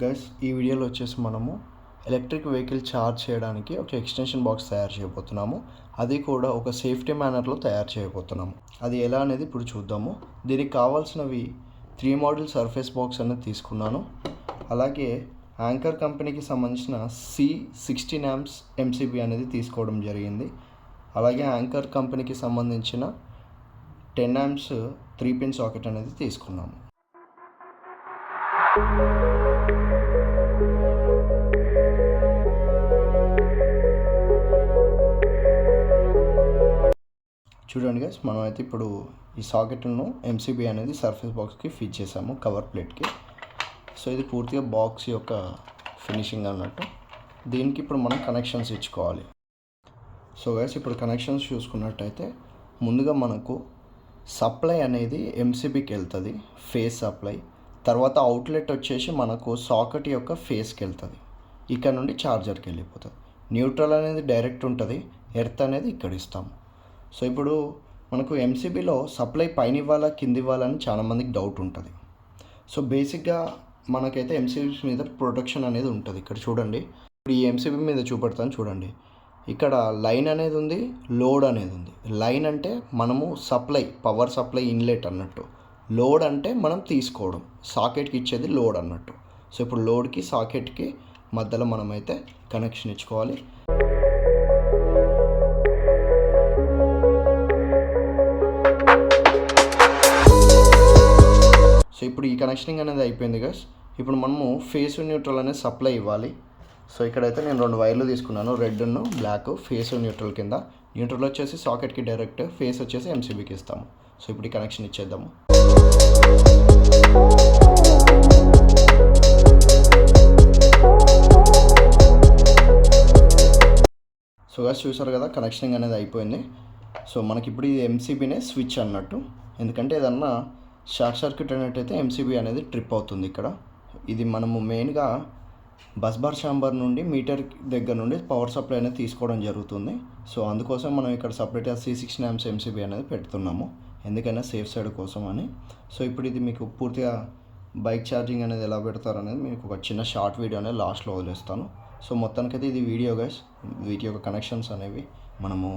Guys ఈ వీడియోలో వచ్చేసి మనము ఎలక్ట్రిక్ వెహికల్ ఛార్జ్ చేయడానికి ఒక ఎక్స్టెన్షన్ బాక్స్ తయారు చేయబోతున్నాము. అది కూడా ఒక సేఫ్టీ మేనర్లో తయారు చేయబోతున్నాము. అది ఎలా అనేది ఇప్పుడు చూద్దాము. దీనికి కావాల్సినవి త్రీ మోడల్ సర్ఫేస్ బాక్స్ అనేది తీసుకున్నాను. అలాగే యాంకర్ కంపెనీకి సంబంధించిన సి సిక్స్టీన్ యామ్స్ ఎంసీబీ అనేది తీసుకోవడం జరిగింది. అలాగే యాంకర్ కంపెనీకి సంబంధించిన ten amps three pin socket అనేది తీసుకున్నాము. చూడండి గైస్ మనం అయితే ఇప్పుడు ఈ సాకెట్ను ఎంసీబీ అనేది సర్ఫేస్ బాక్స్కి ఫిట్ చేసాము కవర్ ప్లేట్కి సో ఇది పూర్తిగా బాక్స్ యొక్క ఫినిషింగ్ అన్నట్టు. దీనికి ఇప్పుడు మనం కనెక్షన్స్ ఇచ్చుకోవాలి. సో గైస్ ఇప్పుడు కనెక్షన్స్ చూసుకున్నట్టయితే ముందుగా మనకు సప్లై అనేది ఎంసీబీకి వెళ్తుంది ఫేస్ సప్లై తర్వాత అవుట్లెట్ వచ్చేసి మనకు సాకెట్ యొక్క ఫేస్కి వెళ్తుంది. ఇక్కడ నుండి ఛార్జర్కి వెళ్ళిపోతుంది. న్యూట్రల్ అనేది డైరెక్ట్ ఉంటుంది ఎర్త్ అనేది ఇక్కడ ఇస్తాము. సో ఇప్పుడు మనకు ఎంసీబీలో సప్లై పైన ఇవ్వాలా కింద ఇవ్వాలని చాలామందికి డౌట్ ఉంటుంది. సో బేసిక్గా మనకైతే ఎంసీబీ మీద ప్రొటెక్షన్ అనేది ఉంటుంది. ఇక్కడ చూడండి. ఇప్పుడు ఈ ఎంసీబీ మీద చూపెడతాను చూడండి. ఇక్కడ లైన్ అనేది ఉంది లోడ్ అనేది ఉంది. లైన్ అంటే మనము సప్లై పవర్ సప్లై ఇన్లెట్ అన్నట్టు. లోడ్ అంటే మనం తీసుకోవడం. సాకెట్కి ఇచ్చేది లోడ్ అన్నట్టు. సో ఇప్పుడు లోడ్కి సాకెట్కి మధ్యలో మనమైతే కనెక్షన్ ఇచ్చుకోవాలి. సో ఇప్పుడు ఈ కనెక్షనింగ్ అనేది అయిపోయింది గస్ ఇప్పుడు మనము ఫేస్ న్యూట్రల్ అనేది సప్లై ఇవ్వాలి. సో ఇక్కడైతే నేను రెండు వైర్లు తీసుకున్నాను. రెడ్ను బ్లాక్ ఫేస్ న్యూట్రల్ కింద. న్యూట్రల్ వచ్చేసి సాకెట్కి డైరెక్ట్ ఫేస్ వచ్చేసి ఎంసీబీకి ఇస్తాము. సో ఇప్పుడు ఈ కనెక్షన్ ఇచ్చేద్దాము. సో గస్ చూసారు కదా కనెక్షనింగ్ అనేది అయిపోయింది. సో మనకి ఇప్పుడు ఇది ఎంసీబీనే స్విచ్ అన్నట్టు. ఎందుకంటే ఏదన్నా షార్ట్ సర్క్యూట్ అయినట్టయితే ఎంసీబీ అనేది ట్రిప్ అవుతుంది ఇక్కడ. ఇది మనము మెయిన్గా బస్ బార్ ఛాంబర్ నుండి మీటర్ దగ్గర నుండి పవర్ సప్లై అనేది తీసుకోవడం జరుగుతుంది. సో అందుకోసం మనం ఇక్కడ సపరేట్గా సి సిక్స్ నామ్స్ ఎంసీబీ అనేది పెడుతున్నాము. ఎందుకైనా సేఫ్ సైడ్ కోసం అని. సో ఇప్పుడు ఇది మీకు పూర్తిగా బైక్ ఛార్జింగ్ అనేది ఎలా పెడతారు అనేది మీకు ఒక చిన్న షార్ట్ వీడియో అనేది లాస్ట్లో వదిలేస్తాను. సో మొత్తానికైతే ఇది వీడియో గైస్ వీటి యొక్క కనెక్షన్స్ అనేవి మనము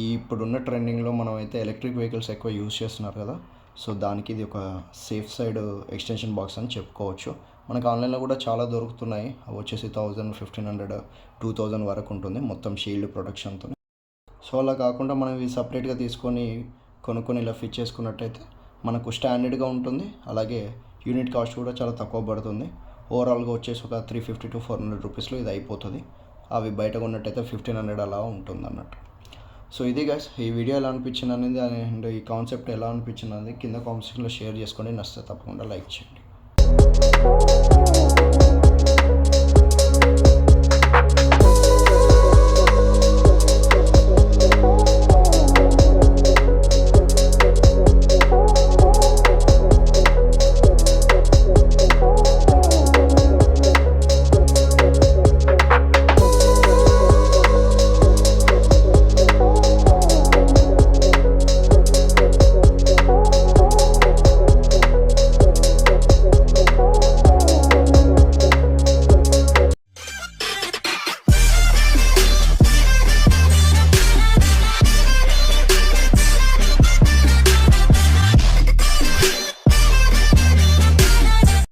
ఈ ఇప్పుడున్న ట్రెండింగ్లో మనం అయితే ఎలక్ట్రిక్ వెహికల్స్ ఎక్కువ యూజ్ చేస్తున్నారు కదా. సో దానికి ఇది ఒక సేఫ్ సైడ్ ఎక్స్టెన్షన్ బాక్స్ అని చెప్పుకోవచ్చు. మనకు ఆన్లైన్లో కూడా చాలా దొరుకుతున్నాయి. అవి వచ్చేసి thousand fifteen hundred two thousand వరకు ఉంటుంది మొత్తం షీల్డ్ ప్రొటెక్షన్తో సో అలా కాకుండా మనం ఇవి సపరేట్గా తీసుకొని కొనుక్కొని ఇలా ఫిట్ చేసుకున్నట్టయితే మనకు స్టాండర్డ్గా ఉంటుంది. అలాగే యూనిట్ కాస్ట్ కూడా చాలా తక్కువ పడుతుంది. ఓవరాల్గా వచ్చేసి ఒక three fifty to four hundred రూపీస్లో ఇది అయిపోతుంది. అవి బయట కొన్నట్టయితే ఫిఫ్టీన్ హండ్రెడ్ అలా ఉంటుంది అన్నట్టు సో ఇది గైస్ ఈ వీడియో ఎలా అనిపించింది అనేది అండ్ ఈ కాన్సెప్ట్ ఎలా అనిపించింది అనేది కింద కామెంట్ సెక్షన్లో షేర్ చేసుకోండి. నచ్చితే తప్పకుండా లైక్ చేయండి.